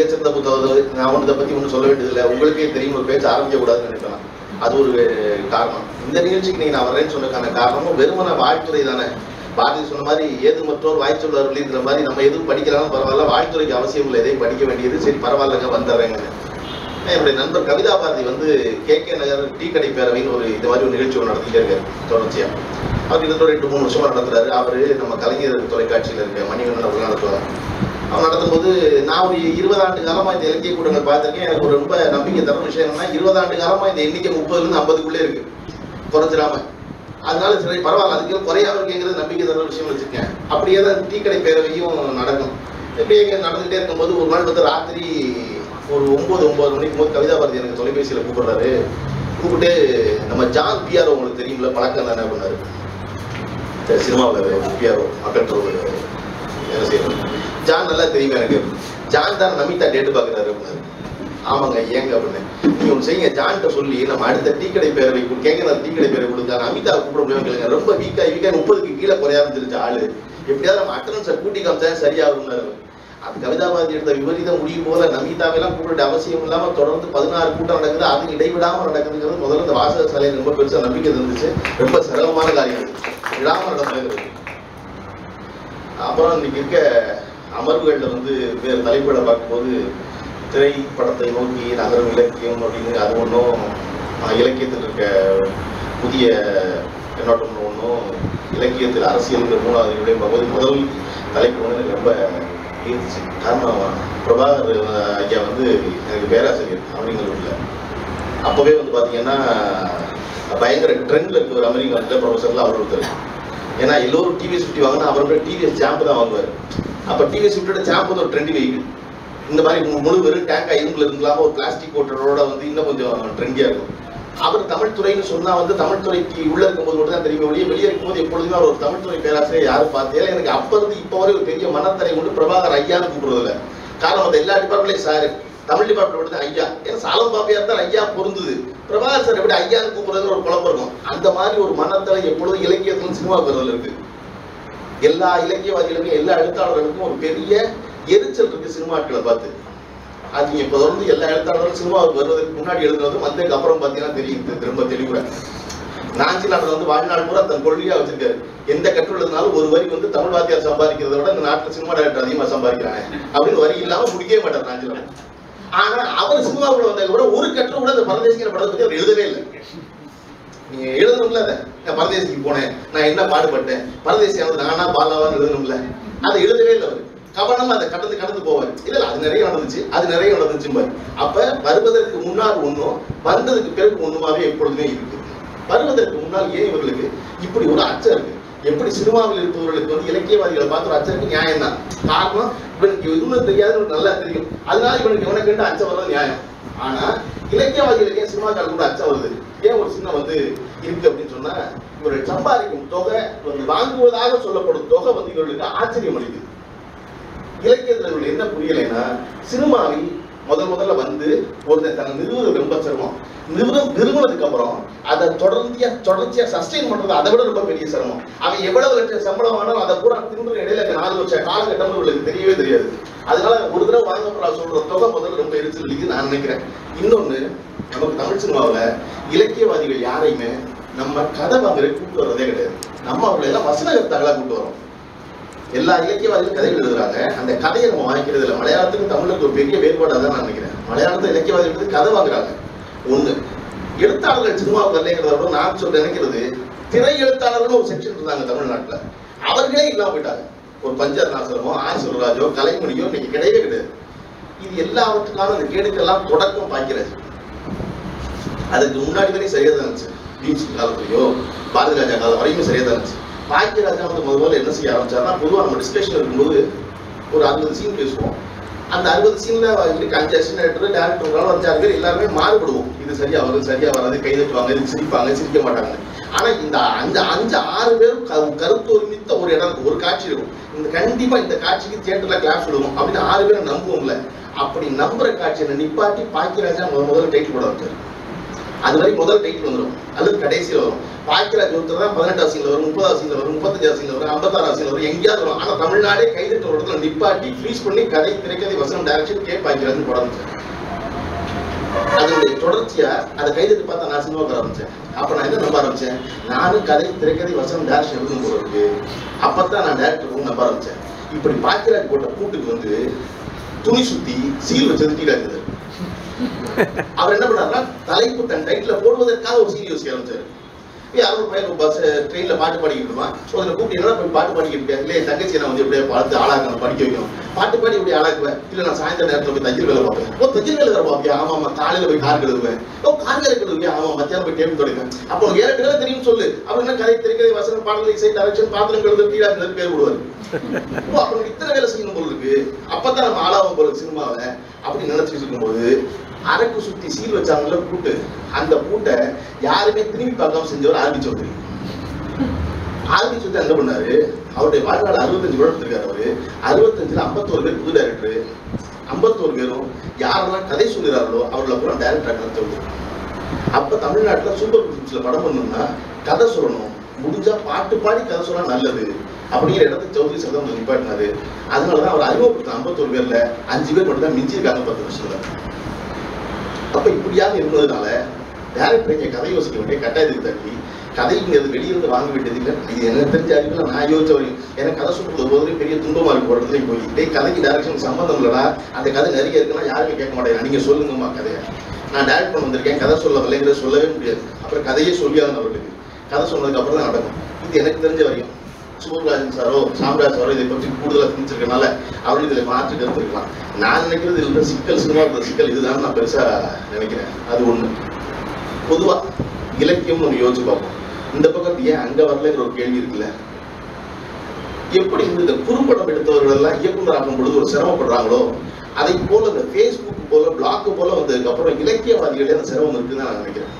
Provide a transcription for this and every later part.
மிகச்சிறந்த புத்தகம் நான் ஒன்று இதை பத்தி ஒன்றும் சொல்ல வேண்டியதில்லை. உங்களுக்கே தெரியும் ஒரு பேச்சு ஆரம்பிக்க கூடாதுன்னு நினைக்கலாம். அது ஒரு காரணம். இந்த நிகழ்ச்சிக்கு நீங்க நான் வரேன்னு சொன்னதுக்கான காரணமும் வெறுமன வாழ்த்துறை தானே. பாரதி சொன்ன மாதிரி ஏது மற்றோர் வாய்ச்சொல்லார் அப்படிங்கிற மாதிரி நம்ம எதுவும் படிக்கலாம் பரவாயில்ல வாழ்த்துறைக்கு அவசியம் இல்லை எதையும் படிக்க வேண்டியது. சரி பரவாயில்லங்க வந்துடுறேங்க என்னுடைய நண்பர் கவிதா பாரதி வந்து கே. கே. நகர் டீ கடை பேரவைன்னு ஒரு இந்த மாதிரி ஒரு நிகழ்ச்சி ஒன்று நடத்திட்டே இருக்காரு தொடர்ச்சியா. அவர் கிட்டத்தட்ட ரெண்டு மூணு வருஷமா நடத்துறாரு. அவரு நம்ம கலைஞர் தொலைக்காட்சியில் இருக்க மணிகண்டன் அவர்கள் நடத்துவார். நடத்தும்போது நான் ஒரு இருபது ஆண்டு காலமாக இந்த இலக்கிய கூட்டங்கள் பார்த்துருக்கேன். எனக்கு ஒரு ரொம்ப நம்பிக்கை தர விஷயம் என்னன்னா இருபது ஆண்டு காலமாக இந்த எண்ணிக்கை முப்பதுலேருந்து ஐம்பதுக்குள்ளே இருக்கு. குறைஞ்சிடாம அதனால சரி பரவாயில்ல அதுக்கு குறையாம இருக்குங்கிறது நம்பிக்கை தர விஷயம் வச்சிருக்கேன் அப்படியே தான் டீக்கடை பேரவையும் நடக்கும். இப்படி எங்கே நடந்துகிட்டே இருக்கும்போது ஒரு நாள் வந்து ராத்திரி ஒரு ஒம்பது ஒம்பது மணிக்கு போது கவிதா பாரதி எனக்கு தொலைபேசியில் கூப்பிடுறாரு. கூப்பிட்டு நம்ம ஜான் பிஆர் உங்களுக்கு தெரியும்ல பழக்கம் தானே பண்ணாரு சினிமாவில் பிஆர் மக்கள் தொடர்பு வேலை செய்யணும் ஜான் நல்லா தெரியும் எனக்கு? ஜான் தான் நமிதா டேட்டு பார்க்குறாரு அப்படின்னாரு ஆமாங்க ஏங்க அப்படின்னு. நீங்க ஒன்று செய்யுங்க ஜான்கிட்ட சொல்லி நம்ம அடுத்த டீ கடை பேரவை கேட்க டீ கடை பேரவை கொடுத்தா அமிதா கூப்பிட முடியும் கேளுங்க. ரொம்ப வீக்கா வீக்கா முப்பதுக்கு கீழே குறைய ஆரம்பிச்சிருச்சு ஆளு. எப்படியாவது நம்ம அட்டனன்ஸை கூட்டி காமிச்சா சரியாகும்னாரு அது மாதிரி எடுத்த விபரீத முடிவு போல நமிதாவெல்லாம் கூப்பிட அவசியம் இல்லாம தொடர்ந்து பதினாறு கூட்டம் நடக்குது. அது இடைவிடாம நடக்குதுங்கிறது முதல்ல இந்த வாசக சாலையில் ரொம்ப பெருசா நம்பிக்கை இருந்துச்சு ரொம்ப சிரமமான காரியம் விடாம நடந்துங்கிறது அப்புறம் இன்னைக்கு இருக்க அமர்வுகளில் வந்து வேறு தலைப்புகளை பார்க்கும்போது திரைப்படத்தை நோக்கி நகரும் இலக்கியம் அப்படின்னு அது ஒன்றும் இலக்கியத்தில் இருக்க புதிய கண்ணோட்டம் ஒன்றும் இலக்கியத்தில் அரசியலுங்கிற மூணாவது அதனுடைய பார்க்கும்போது முதல் தலைப்பு வந்து எனக்கு ரொம்ப ஈர்த்துச்சு காரணம் பிரபாகர் ஐயா வந்து எனக்கு பேராசிரியர் அமெரிக்கா அப்போவே வந்து பார்த்தீங்கன்னா பயங்கர ட்ரெண்டில் இருக்க ஒரு அமெரிக்கா ப்ரொஃபஸர்ல அவர் ஒருத்தர். ஏன்னா எல்லோரும் டிவிஎஸ் ஃபிஃப்டி வாங்கினா அவரோட டிவிஎஸ் ஜாம்பு தான் வாங்குவார். அப்போ டிவிஎஸ் ஃபிஃப்டியோட ஜாம்பு ஒரு ட்ரெண்டி வெஹிக்கிள் இந்த மாதிரி முழு வெறும் டேங்கா இரும்புல இருந்துலாம ஒரு பிளாஸ்டிக் கோட்டரோட வந்து இன்னும் கொஞ்சம் ட்ரெண்டியாக இருக்கும். அவர் தமிழ் துறைன்னு சொன்னால் வந்து தமிழ் துறைக்கு உள்ளே இருக்கும்போது மட்டும் தான் தெரியும் வெளியே வெளியே இருக்கும்போது எப்பொழுதுமே அவர் ஒரு தமிழ் துறை பேராசிரியர் யாரும் பார்த்தே எனக்கு அப்போ இருந்து இப்போ வரை ஒரு பெரிய மனத்தரை கொண்டு பிரபாகர் ஐயான்னு கூப்பிடுறது காரணம் அந்த எல்லா டிபார்ட்மெண்ட்லையும் சார் தமிழ் டிபார்ட்மெண்ட் மட்டும் தான் ஐயா. ஏன்னா சாலம் பாப்பியார் தான் ஐயா பொருந்தது. பிரபாகர் சார் எப்படி ஐயான்னு கூப்பிடுறதுன்னு ஒரு குழப்பம் இருக்கும். அந்த மாதிரி ஒரு மனத்தரை எப்பொழுதும் இலக்கியத்துல சினிமா பெறுதல் இருக்குது எல்லா இலக்கியவாதிகளுக்கும் எல்லா எழுத்தாளர்களுக்கும் ஒரு பெரிய எரிச்சல் இருக்கு சினிமாக்களை பார்த்து. அது நீங்க இப்ப தொடர்ந்து எல்லா எழுத்தாளர்களும் சினிமாவுக்கு வருவதற்கு முன்னாடி எழுதுனதும் வந்ததுக்கு அப்புறம் பாத்தீங்கன்னா தெரியுது திரும்ப தெளிவுற நாஞ்சிநாதன் வந்து வாழ்நாள் பூரா தன் கொள்கையா வச்சிருக்காரு. எந்த கட்டுரை ஒரு வரி வந்து தமிழ் வாத்தியார் சம்பாதிக்கிறத விட இந்த நாட்டில் சினிமா டைரக்டர் அதிகமா சம்பாதிக்கிறாங்க. அப்படின்னு வரி இல்லாம முடிக்கவே மாட்டார் நாஞ்சிநாதன் ஆனா அவர் சினிமாவுக்குள்ள வந்ததுக்கு கூட ஒரு கட்டுரை கூட அந்த பரதேசிங்கிற படத்தை பத்தி அவர் எழுதவே இல்லை. நீங்க எழுதணும்ல அதை. நான் பரதேசிக்கு போனேன். நான் என்ன பாடுபட்டேன்? பரதேசியானது நானா பாலாவான்னு எழுதணும்ல. அதை எழுதவே இல்லை அவர். கவனமா அதை கடந்து கடந்து போவார். இல்ல அது நிறைய நடந்துச்சு. அது நிறைய நடந்துச்சு அப்ப வருவதற்கு முன்னால் ஒண்ணும் வந்ததுக்கு பிறகு ஒன்றுமாவே எப்பொழுதுமே இருக்கு. வருவதற்கு முன்னால் ஏன் இவர்களுக்கு இப்படி ஒரு அச்சம் இருக்கு? எப்படி சினிமாவில் இருப்பவர்களுக்கு வந்து இலக்கியவாதிகளை பார்த்து ஒரு அச்சம் நியாயம் தான் காரணம் இவனுக்கு எதுவும் தெரியாதுன்னு நல்லா தெரியும். அதனால இவனுக்கு இவனை கேட்டு அச்சம் வர்றது நியாயம்? ஆனா இலக்கியவாதிகளுக்கு ஏன் சினிமாக்கால் கூட அச்சம் வருது ஏன் ஒரு சின்ன வந்து இருக்கு அப்படின்னு சொன்னா இவர்கள் சம்பாதிக்கும் தொகை வந்து வாங்குவதாக சொல்லப்படும் தொகை வந்து இவர்களுக்கு ஆச்சரியம் அளிக்குது இலக்கியத்தில் என்ன புரியலைன்னா சினிமாவில் முதல் முதல்ல வந்து ஒருத்தன் தன்னை நிறுவனம் ரொம்ப சிரமம். நிறுவனம் நிறுவனதுக்கு அப்புறம் அதை தொடர்ந்தியா தொடர்ச்சியா சஸ்டெயின் பண்றது அதை விட ரொம்ப பெரிய சிரமம். அவன் எவ்வளவு லட்சம் சம்பளம் ஆனாலும் அதை பூரா திரும்ப இடையில நாலு வருஷம் காலகட்டம் உங்களுக்கு தெரியவே தெரியாது. அதனால ஒரு தடவை வாங்கப்படுற சொல்ற தொகை முதல்ல ரொம்ப எரிச்சல் நான் நினைக்கிறேன். இன்னொன்னு நமக்கு தமிழ் சினிமாவில் இலக்கியவாதிகள் யாரையுமே நம்ம கதை வாங்குற கூப்பிட்டு வர்றதே கிடையாது. நம்ம அவங்களை எல்லாம் வசனகர்த்தாங்களா கூப்பிட்டு வரோம் எல்லா இலக்கியவாதிகளும் கதைகள் எழுதுறாங்க. அந்த கதையை நம்ம வாங்கிக்கிறது இல்லை மலையாளத்துக்கும் தமிழுக்கு ஒரு பெரிய வேறுபாடாக தான் நான் நினைக்கிறேன். மலையாளத்துல இலக்கியவாதிகளுக்கு கதை வாங்குறாங்க. ஒண்ணு எழுத்தாளர்கள் சினிமா வரலைங்கிறத விட நான் சொல்ல நினைக்கிறது திரை எழுத்தாளர்கள் ஒரு செக்ஷன் இருந்தாங்க தமிழ்நாட்டுல. அவர்களே இல்லாம போயிட்டாங்க. ஒரு பஞ்சர் நாசரமோ ஆர் செல்வராஜோ கலைமணியோ இன்னைக்கு கிடையவே கிடையாது. இது எல்லாவற்றுக்கான அந்த கேடுக்கெல்லாம் தொடக்கம் பாய்க்கிறது. அதுக்கு முன்னாடி வரையும் சரியாக தான் இருந்துச்சு. பீச் காலத்துலையோ பாரதி ராஜா காலம் வரையுமே சரியாக தான் இருந்துச்சு. பாக்யராஜா வந்து முதல் முதல்ல என்ன செய்ய ஆரம்பிச்சாருன்னா பொதுவாக நம்ம டிஸ்கஷன் இருக்கும்போது ஒரு அறுபது சீன் பேசுவோம். அந்த அறுபது சீன்ல இருக்கு அஞ்சு அசிஸ்டன்ட் டேரக்டர் அஞ்சாறு பேர் எல்லாருமே மாறுபடுவோம். இது சரியா வருது சரியா வராது கை தட்டுவாங்க இது சிரிப்பாங்க சிரிக்க மாட்டாங்க ஆனா இந்த அஞ்சு அஞ்சு ஆறு பேரும் க- கருத்து ஒருமித்த ஒரு இடம் இருக்கும் ஒரு காட்சி இருக்கும். இந்த கண்டிப்பா இந்த காட்சிக்கு தியேட்டர்ல கிளாஸ் விடுவோம் அப்படின்னு ஆறு பேரை நம்புவோம்ல. அப்படி நம்புற காட்சியை நிப்பாட்டி பாக்கியராஜா முதல் முதல்ல டைட்டில் போட வச்சாரு அது வரை முதல் டைட்டில் வந்துடும் அல்லது கடைசியில் வரும். பாக்கியராஜ் ஒருத்தர் தான் பதினெட்டு சீனில் வரும் முப்பது சீனில் வரும் முப்பத்தஞ்சு சீனில் வரும் ஐம்பத்தாறாம் சீனில் வரும் எங்கேயாவது வரும். ஆனால் தமிழ்நாடே கைதட்ட ஒரு இடத்துல நிப்பாட்டி ஃப்ரீஸ் பண்ணி கதை திரைக்கதை வசனம் டைரக்ஷன் கே பாக்கியராஜ் படம் அதனுடைய தொடர்ச்சியா அதை கைதட்டு பார்த்தா நான் சினிமா வர ஆரம்பிச்சேன். அப்ப நான் என்ன நம்ப ஆரம்பிச்சேன்? நானும் கதை திரைக்கதை வசனம் டேரக்ஷன் எழுதும் போறதுக்கு இருக்கு. அப்பதான் நான் டேரக்டர் நம்ப ஆரம்பிச்சேன். இப்படி பாக்கியராஜ் போட்ட கூட்டுக்கு வந்து துணி சுத்தி சீல் வச்சது கீழே அவர் என்ன பண்ணாருன்னா தலைப்பு தன் டைட்டில் போடுவதற்காக ஒரு சீரியஸ் ஆரம்பிச்சாரு யாரோ அறுபது பையன் பஸ் ட்ரெயினில் பாட்டு பாடிக்கிட்டு இருப்பான். ஸோ அதில் கூப்பிட்டு என்ன போய் பாட்டு பாடிக்கிட்டு இருக்கேன் இல்லை என் தங்கச்சி நான் வந்து எப்படியே பார்த்து ஆளாக்கணும் படிக்க வைக்கணும். பாட்டு பாடி இப்படி ஆளாக்குவேன். இல்லை நான் சாயந்தர நேரத்தில் போய் தையல் வேலை பார்ப்பேன். ஓ தையல் வேலை பார்ப்பியா? ஆமா ஆமாம் காலையில் போய் கார் கழுவுவேன். ஓ கார் கழுவுவியா? ஆமா மத்தியானம் போய் டேபிள் தொடங்குவேன் அப்போ உனக்கு ஏழு வேலை தெரியும் சொல்லு. அவர் என்ன கதை? திரைக்கதை வசனம் பாடல் இசை டைரக்ஷன் பாத்திரம் கழுது கீழே பேர் விடுவார் ஓ அப்போ இத்தனை வேலை செய்யணும் போல இருக்கு. அப்பதான் நம்ம ஆளாவும் போல சினிமாவை. அப்படி நினைச்சிட்டு இருக்கும்போது அரைக்கு சுத்தி சீல் வச்சாங்கல்ல பூட்டு அந்த பூட்டை யாருமே திரும்பி பார்க்காம செஞ்சவர் ஆரம்பி சௌத்ரி. ஆரம்பி சௌத்ரி என்ன பண்ணாரு அவருடைய வாழ்நாள் அறுபத்தஞ்சு வருடம் இருக்காரு அவரு. அறுபத்தஞ்சுல ஐம்பத்தோரு பேர் புது டைரக்டர் ஐம்பத்தோரு பேரும் யாரெல்லாம் கதை சொல்கிறார்களோ அவர்களை பூரா டைரக்டர் நடத்த அப்ப தமிழ்நாட்டுல சூப்பர் பிலிம்ஸ்ல படம் பண்ணணும்னா கதை சொல்லணும். முடிஞ்சா பாட்டு பாடி கதை சொன்னா நல்லது. அப்படிங்கிற இடத்த சௌத்ரி சார் தான் நிப்பாட்டினாரு. அதனாலதான் அவர் அறிமுகப்படுத்த ஐம்பத்தோரு பேர்ல அஞ்சு பேர் மட்டும் தான் மிஞ்சிருக்காங்க பத்து வருஷத்துல. அப்ப இப்படியாக இருந்ததுனால டேரக்டர் இங்க கதை யோசிக்க வேண்டிய கட்டாயத்துக்கு தள்ளி. கதைங்கிறது வெளியிருந்து வாங்க வேண்டியது இல்லை. இது எனக்கு தெரிஞ்ச அறிவில் நான் யோசிச்ச வரையும் எனக்கு கதை சொல்றது போது பெரிய துன்பமா இருக்கு இடத்துல போய். டேய் கதைக்கு டேரக்ஷன் சம்மந்தம் இல்லைனா அந்த கதை நிறைய இருக்குன்னா யாருமே கேட்க மாட்டேங்க நீங்க சொல்லுங்கம்மா கதையை. நான் டேரக்ட் பண்ண வந்திருக்கேன். கதை சொல்ல வரலைங்கிறத சொல்லவே முடியாது. அப்புறம் கதையே சொல்லியாகணும் அவர்களுக்கு. கதை சொன்னதுக்கு அப்புறம் தான் நடக்கும். இது எனக்கு தெரிஞ்ச வரையும். சுபராஜன் சாரோ சாம்ராஜ் சாரோ இதை பற்றி கூடுதலாக சிந்திச்சிருக்கனால அவர்கள் இதில் மாற்றி கருத்துருக்கலாம். நான் நினைக்கிறது இதில் சிக்கல் சினிமா சிக்கல் இதுதான் நான் பெருசா நினைக்கிறேன். அது ஒண்ணு. பொதுவா இலக்கியம் ஒன்று யோசிச்சு பார்ப்போம். இந்த பக்கம் ஏன் அங்க வரலங்கிற ஒரு கேள்வி இருக்குல்ல? எப்படி இந்த குறும்படம் எடுத்தவர்கள் எல்லாம் இயக்குனர் ஆகும் பொழுது ஒரு சிரமப்படுறாங்களோ அதை போல இந்த ஃபேஸ்புக் போல பிளாக் போல வந்ததுக்கு அப்புறம் இலக்கியவாதிகளே அந்த சிரமம் இருக்குன்னு நான் நினைக்கிறேன்.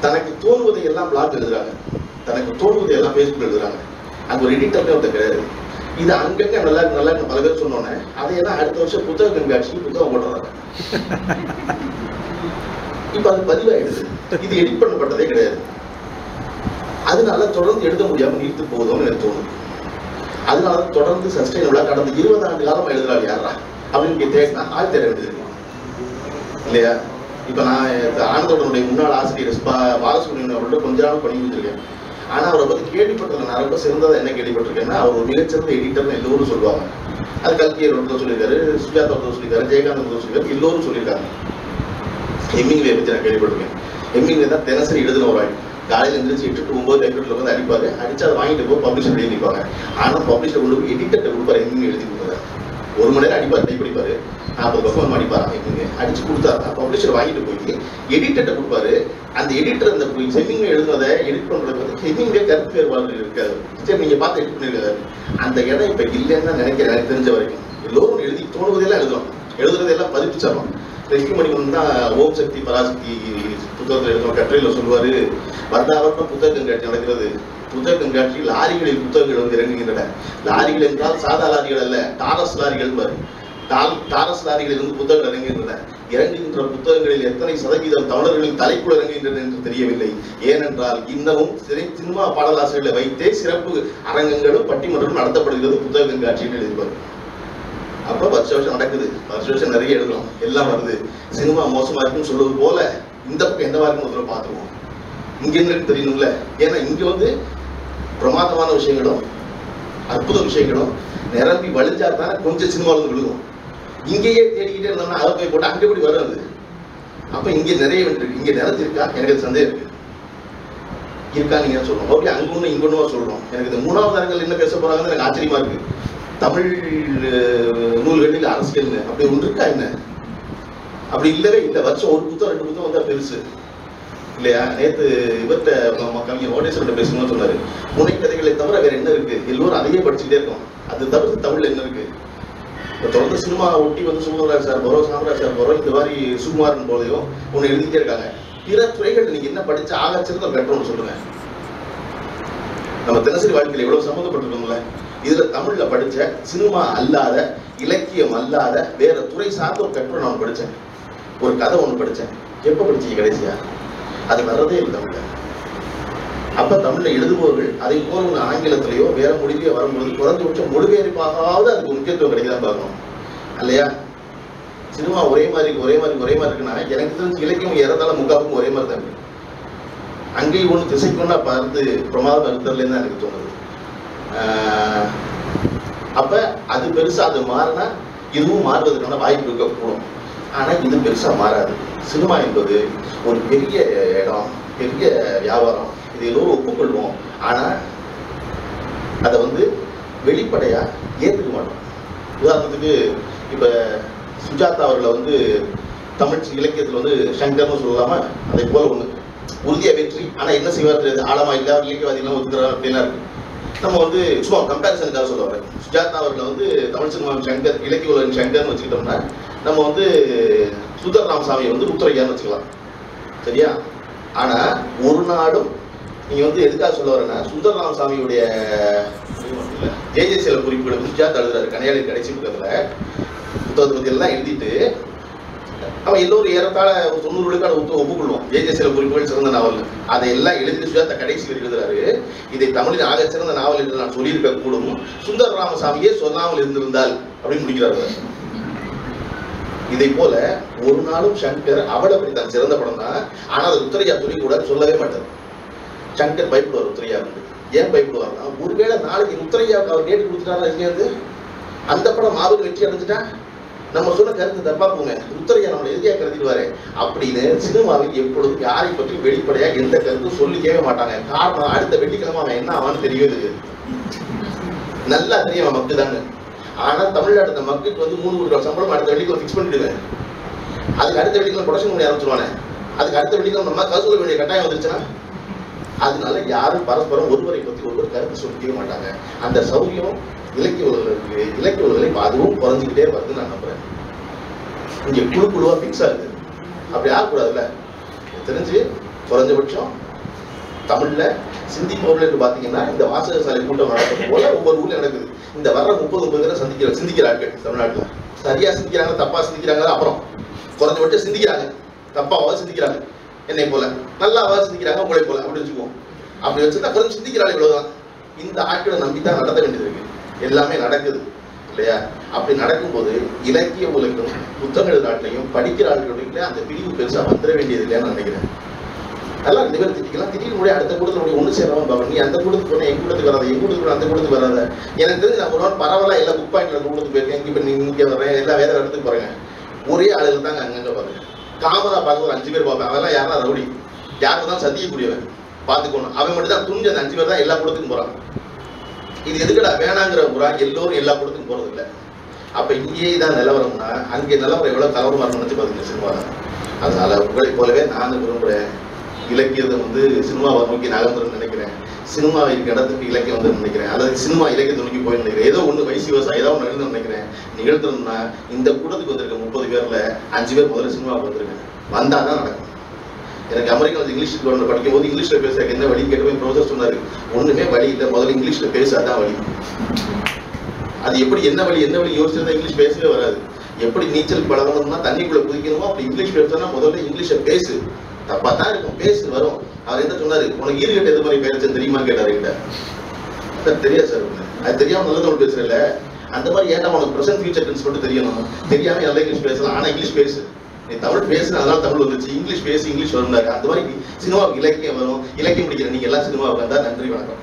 தனக்கு தோணுவதை எல்லாம் பிளாக் எழுதுறாங்க. தனக்கு தோணுவதை எல்லாம் ஃபேஸ்புக் எழுதுறாங்க. அது ஒரு எடிட்டர்லேயே ஒருத்தர் கிடையாது. இது அங்கங்க நல்லா இருக்கு, நல்லா இருக்கு. பல பேர் சொன்னோன்னே அதையெல்லாம் அடுத்த வருஷம் புத்தக கண்காட்சி புத்தகம் போட்டுறாங்க இப்ப அது பதிவாயிடுது. இது எடிட் பண்ணப்பட்டதே கிடையாது. அதனால தொடர்ந்து எழுத முடியாம நீர்த்து போதும்னு எனக்கு தோணுது. அதனால தொடர்ந்து சஸ்டைனபிளா கடந்த இருபது ஆண்டு காலம் எழுதுறாள் யாரா அப்படின்னு தேடினா ஆள் தேட வேண்டியது இல்லையா? இப்ப நான் ஆனந்தோடனுடைய முன்னாள் ஆசிரியர் பா- பாலசுப்ரமணியன் அவர்கிட்ட கொஞ்ச நாள் பண்ணி வச்சிருக்கேன். ஆனா அவரை பத்தி கேள்விப்பட்டவங்க நான் ரொம்ப சிறந்ததா என்ன கேள்விப்பட்டிருக்கேன்னா அவர் ஒரு மிகச்சிறந்த எடிட்டர்னு எல்லோரும் சொல்லுவாங்க. அது கல்கியர் ஒருத்தர் சொல்லியிருக்காரு சுஜாதா ஒருத்தர் சொல்லியிருக்காரு ஜெயகாந்த் ஒருத்தர் சொல்லியிருக்காரு எல்லோரும் சொல்லியிருக்காங்க. ஹெமிங்வே பற்றி நான் கேள்விப்பட்டிருக்கேன். ஹெமிங்வே தான் தினசரி எழுதின ஒரு ஆள் காலையில் எழுந்திரிச்சு எட்டு டு ஒன்பது டைப்ரைட்டர்ல வந்து அடிப்பார். அடிச்சு அதை வாங்கிட்டு போய் பப்ளிஷர் எழுதி நிற்பாங்க ஆனா பப்ளிஷர் கொண்டு போய் எடிட்டர்கிட்ட கொடுப்பாரு ஹெமிங் எழுதி கொடுப்பாரு ஒரு மணி நேரம் அடிப்பார் டைப் அடிப்பாரு நாற்பது பக்கம் அடிப்பாராம் ஹெமிங் அடிச்சு கொடுத்தாரு பப்ளிஷர் வாங்கிட்டு போய் எடிட்டர்கிட்ட கொடுப்பாரு. அந்த எடிட்டர் அந்த ஹெமிங் எழுதுனதை எடிட் பண்றது வந்து ஹெமிங்கே கருத்து வேறுபாடு இருக்காது. சரி நீங்க பார்த்து எடிட் பண்ணிருக்காரு அந்த இடம் இப்ப இல்லைன்னு தான் நினைக்கிறேன் எனக்கு தெரிஞ்ச வரைக்கும். எல்லோரும் எழுதி தோணுவதெல்லாம் எழுதுறோம் எழுதுறதெல்லாம் பதிப்பிச்சிடறோம் லட்சுமி மணிவன் தான் ஓம் சக்தி பராசக்தி புத்தகத்தில் எழுதும் கட்டுரையில் சொல்லுவாரு வருடா வருடம் புத்தக கண்காட்சி நடக்கிறது. புத்தக கண்காட்சி லாரிகளில் புத்தகங்கள் வந்து இறங்குகின்றன. லாரிகள் என்றால் சாதா லாரிகள் அல்ல டாரஸ் லாரிகள் பாரு. டால் டாரஸ் லாரிகளில் இருந்து புத்தகங்கள் இறங்குகின்றன. இறங்குகின்ற புத்தகங்களில் எத்தனை சதவீதம் தமிழர்களின் தலைக்குள் இறங்குகின்றன என்று தெரியவில்லை. ஏனென்றால் இன்னமும் சிறை சினிமா பாடலாசிரியர்களை வைத்தே சிறப்பு அரங்கங்களும் பட்டிமன்றம் நடத்தப்படுகிறது புத்தக கண்காட்சியில் எழுதிப்பாரு அப்போ வருஷ வருஷம் நடக்குது. வருஷ வருஷம் நிறைய எழுதலாம். எல்லாம் வருது. சினிமா மோசமா இருக்குன்னு சொல்வது போல இந்த பக்கம் எந்த மாதிரி முதல்ல பார்த்துருவோம். இங்க என்ன தெரியணும்ல? ஏன்னா இங்க வந்து பிரமாதமான விஷயங்களும் அற்புத விஷயங்களும் நிரம்பி வலிஞ்சா தான் கொஞ்சம் சினிமாவில் வந்து விழுகும். இங்கேயே தேடிக்கிட்டே இருந்தோம்னா அதை போய் போட்டு அங்கே எப்படி வரும் அப்போ இங்கே நிறைய இருக்கு. இங்கே நிறத்து எனக்கு சந்தேகம் இருக்கு. இருக்கா நீங்க சொல்றோம் ஓகே அங்க ஒண்ணு இங்க ஒன்றுவா சொல்றோம் எனக்கு இந்த மூணாவது அரங்கில் என்ன பேச போறாங்கன்னு எனக்கு ஆச்சரியமா இருக்கு. தமிழ் அஹ், நூல்களில் அரசியல்னு அப்படி ஒன்று இருக்கா என்ன? அப்படி இல்லவே இல்லை. வருஷம் ஒரு புத்தகம் ரெண்டு புத்தகம் வந்தா பெருசு. இல்லையா? நேத்து இவர்கிட்ட கவிஞர் ஓடேஸ்வரன் பேசணும்னு சொன்னாரு. முனை கதைகளை தவிர வேற என்ன இருக்கு? எல்லோரும் அதையே படிச்சுட்டே இருக்கோம். அது தவிர்த்து தமிழ்ல என்ன இருக்கு? இப்ப தொடர்ந்து சினிமா ஒட்டி வந்து சுகுமராஜ் சார் போறோம் சாம்ராஜ் சார் போறோம் இந்த மாதிரி சுகுமாரன் போலையும் ஒண்ணு எழுதிட்டே இருக்காங்க. பிற துறைகள் நீங்க என்ன படிச்சு ஆக சிறந்த பெற்றோம்னு சொல்லுங்க. நம்ம தினசரி வாழ்க்கையில எவ்வளவு சம்மந்தப்பட்டிருக்கோம்ல? இதுல தமிழ்ல படிச்ச சினிமா அல்லாத இலக்கியம் அல்லாத வேற துறை சார்ந்த ஒரு பெற்றோர் நான் படிச்சேன். ஒரு கதை ஒண்ணு படிச்சேன். எப்ப படிச்சீங்க கடைசியா? அது வர்றதே இல்லை தமிழ்ல. அப்ப தமிழ்ல எழுதுபவர்கள் அதை போல ஒரு ஆங்கிலத்திலேயோ வேற மொழியிலேயோ வரும்பொழுது குறைஞ்சபட்சம் மொழிபெயர்ப்பாகாவது அதுக்கு முக்கியத்துவம் கிடைக்குதான் பார்க்கணும். இல்லையா சினிமா ஒரே மாதிரி ஒரே மாதிரி ஒரே மாதிரி இருக்குன்னா எனக்கு தெரிஞ்சு இலக்கியம் இறந்தாலும் முக்காவுக்கும் ஒரே மாதிரி தான் அங்கேயும் ஒன்று திசைக்குன்னா பார்த்து பிரமாதம் இருக்கிறதுலேருந்து தான் எனக்கு தோணுது. அப்போ அப்ப அது பெருசா அது மாறினா இதுவும் மாறுவதற்கான வாய்ப்பு இருக்கக்கூடும். ஆனா இது பெருசா மாறாது. சினிமா என்பது ஒரு பெரிய இடம் பெரிய வியாபாரம். இது எல்லோரும் ஒப்புக்கொள்வோம். ஆனால் அதை வந்து வெளிப்படையாக ஏற்றுக்க மாட்டோம். உதாரணத்துக்கு இப்போ சுஜாதா அவர்களை வந்து தமிழ் இலக்கியத்தில் வந்து சங்கர்னு சொல்லாமல் அதை போல ஒன்று உறுதியாக வெற்றி. ஆனால் என்ன செய்வார் தெரியாது. ஆழமா இல்லை அவர் இலக்கியவாதிகள் ஒத்துக்கிறார் அப்படின்னா இருக்கு நம்ம வந்து சும்மா கம்பேரிசனுக்காக சொல்லுவாங்க. சுஜாதா அவர்களை வந்து தமிழ் சினிமாவின் சங்கர் இலக்கிய உலகின் சங்கர்னு வச்சுக்கிட்டோம்னா நம்ம வந்து சுந்தர் ராமசாமியை வந்து ருத்ரையான்னு வச்சுக்கலாம். சரியா? ஆனால் ஒரு நாடும் நீங்க வந்து எதுக்காக சொல்ல வரேன்னா சுந்தர் சாமியுடைய ஜே சில குறிப்புகளை சுஜாதா எழுதுறாரு கனையாளி கடைசி புத்தகத்துல புத்தகத்தை பத்தி எல்லாம் எழுதிட்டு அவன் எல்லோரும் ஏறத்தாழ ஒரு தொண்ணூறு விழுக்காடு ஒப்புக்கொள்வோம். ஜெய சில குறிப்புகள் சிறந்த நாவல் அதை எல்லாம் எழுதி சுஜாதா கடைசி எழுதுறாரு. இதை தமிழின் ஆக சிறந்த நாவல் என்று நான் சொல்லியிருக்க கூடும். சுந்தர ராமசாமியே சொல்லாமல் இருந்திருந்தால் அப்படின்னு முடிக்கிறார் இதை போல ஒரு நாளும் சங்கர் அவளை அப்படி தான் சிறந்த படம் தான். ஆனால் அது உத்தரையா சொல்லி கூட சொல்லவே மாட்டார். சங்கர் பயப்படுவார் உத்தரையா வந்து ஏன் பயப்படுவார்னா ஒருவேளை நாளைக்கு உத்தரையாவுக்கு அவர் டேட் கொடுத்துட்டாரா எங்கேயாவது அந்த படம் மாபெரும் வெற்றி அடைஞ்சிட்டா? நம்ம சொன்ன கருத்து தப்பா போங்க. உத்தரையா நம்மளை எதிரியா கருதிடுவாரு? அப்படின்னு சினிமாவில் எப்பொழுதும் யாரை பற்றி வெளிப்படையா எந்த கருத்தும் சொல்லிக்கவே மாட்டாங்க. காரணம் அடுத்த வெள்ளிக்கிழமை அவன் என்ன ஆவான்னு தெரியவே தெரியாது. நல்லா தெரியும் அவன் மக்கு தாங்க ஆனா தமிழ்நாடு அந்த மக்குக்கு வந்து மூணு கோடி ரூபாய் சம்பளம் அடுத்த வெள்ளிக்கிழமை ஃபிக்ஸ் பண்ணிடுவேன். அதுக்கு அடுத்த வெள்ளிக்கிழமை ப்ரொடக்ஷன் பண்ணி ஆரம்பிச்சிருவானே. அதுக்கு அடுத்த வெள்ளிக்கிழமை நம்ம காசு வேண்டிய கட்டாயம் வந்துருச்சுன்னா? அதனால யாரும் பரஸ்பரம் ஒருவரை பற்றி ஒருவர் கருத்து சொல்லிக்கவே மாட்டாங்க. அந்த சௌரியம் இலக்கிய உலகிற்கு இலக்கிய உலகளை அதுவும் குறைஞ்சிக்கிட்டே வருதுன்னு நான் நம்புறேன். இங்கே குழு குழுவா ஃபிக்ஸ் ஆகுது அப்படி ஆகக்கூடாதுல்ல எனக்கு தெரிஞ்சு குறைஞ்சபட்சம் தமிழ்ல சிந்திப்பவர்கள் என்று பாத்தீங்கன்னா இந்த வாசக சாலை கூட்டம் நடக்கும் போல ஒவ்வொரு ஊர்ல நடக்குது. இந்த வர்ற முப்பது முப்பது பேரை சந்திக்கிற சிந்திக்கிறார்கள் தமிழ்நாட்டுல. சரியா சிந்திக்கிறாங்க தப்பா சிந்திக்கிறாங்க அப்புறம் குறைஞ்சபட்சம் சிந்திக்கிறாங்க. தப்பாவது சிந்திக்கிறாங்க. என்னை போல. நல்லாவா சிந்திக்கிறாங்க உங்களை போல. அப்படின்னு வச்சுக்குவோம். அப்படி வச்சுருந்தா கொஞ்சம் சிந்திக்கிறாங்க இவ்வளவுதான். இந்த ஆட்களை நம்பி தான் நடத்த வேண்டியது இருக்கு எல்லாமே நடக்குது. இல்லையா? அப்படி நடக்கும்போது இலக்கிய உலகம் புத்தக நாட்டிலையும் படிக்கிற ஆட்களுடைய அந்த பிரிவு பெருசா வந்துட வேண்டியது இல்லையான்னு நினைக்கிறேன். நல்லா ரெண்டு பேரும் திட்டிக்கலாம் திடீர்னு கூட அடுத்த கூட்டத்தில் ஒன்று சேரவும் பார்க்கணும் நீ அந்த கூட்டத்துக்கு போனால் எங்க கூட்டத்துக்கு வராத எங்க கூட்டத்துக்கு அந்த கூட்டத்துக்கு வராத. எனக்கு தெரிஞ்சு நான் ஒரு நாள் பரவாயில்ல எல்லா புக் பாயிண்ட்ல கூட்டத்துக்கு போயிருக்கேன். இங்கே நீ இங்கே வர்றேன். எல்லா வேற இடத்துக்கு போறேன் ஒரே ஆளுகள் தாங்க அங்கங்கே பாருங்க. காமராக பார்க்க ஒரு அஞ்சு பேர் பார்ப்பேன். அவெல்லாம் யாரா ரவுடி. யாருக்கு தான் சந்திக்கக்கூடியவன். பார்த்துக்கணும். அவன் மட்டும் தான் துணிஞ்ச அந்த அஞ்சு பேர் தான் எல்லா கூடத்துக்கும் போகிறான் இது எதுக்குடா வேணாங்கிற புறா எல்லோரும் எல்லா கூடத்துக்கும் போகிறது இல்லை. அப்போ இங்கேயே தான் நிலவரம்னா அங்கே நிலவரம் எவ்வளோ கலவரமா இருக்கும்னு பார்த்துங்க சினிமா தான் அதனால் உங்களை போலவே நானும் விரும்புகிறேன் இலக்கியத்தை வந்து சினிமாவை நோக்கி நகர்ந்துன்னு நினைக்கிறேன். சினிமா இருக்க இடத்துக்கு இலக்கியம் வந்து நினைக்கிறேன். அல்லது சினிமா இலக்கியத்தை நோக்கி போய் நினைக்கிறேன். ஏதோ ஒன்று வயசு விவசாயம் ஏதோ ஒன்று எழுந்து நினைக்கிறேன். நிகழ்த்தணும்னா இந்த கூட்டத்துக்கு வந்திருக்க முப்பது பேர்ல அஞ்சு பேர் முதல்ல சினிமாவுக்கு வந்திருக்கேன். வந்தால் தான் நடக்கும். எனக்கு அமெரிக்கா இங்கிலீஷ் கவர்மெண்ட் படிக்கும் போது இங்கிலீஷ்ல பேச என்ன வழி கேட்டு ப்ரொஃபஸர் சொன்னார் சொன்னாரு ஒண்ணுமே வழி இல்லை. முதல்ல இங்கிலீஷ்ல பேச அதான் வழி. அது எப்படி என்ன வழி என்ன வழி யோசிச்சிருந்தா இங்கிலீஷ் பேசவே வராது. எப்படி நீச்சல் பழகணும்னா தண்ணிக்குள்ள குதிக்கணுமோ அப்படி இங்கிலீஷ் பேசுனா முதல்ல இங்கிலீஷை பேசு. தப்பாக தான் இருக்கும். பேசு வரும். அவர் என்ன சொன்னாரு? உனக்கு ஈர்கட்ட எது மாதிரி பேரச்சு தெரியுமா கேட்டாரு கிட்ட சார் தெரியாது சார். அது தெரியாம நல்லது தமிழ் பேசுறல அந்த மாதிரி ஏன்டா உனக்கு ப்ரெசென்ட் ஃபியூச்சர் டென்ஸ் மட்டும் தெரியணும்? தெரியாம நல்லா இங்கிலீஷ் பேசலாம். ஆனா இங்கிலீஷ் பேசு. நீ தமிழ் பேசு அதனால தமிழ் வந்துச்சு இங்கிலீஷ் பேசி இங்கிலீஷ் வரும்னாரு. அந்த மாதிரி சினிமாவுக்கு இலக்கியம் வரும். இலக்கியம் படிக்கிற நீங்க எல்லாம் சினிமாவுக்கு வந்தா நன்றி வணக்கம்.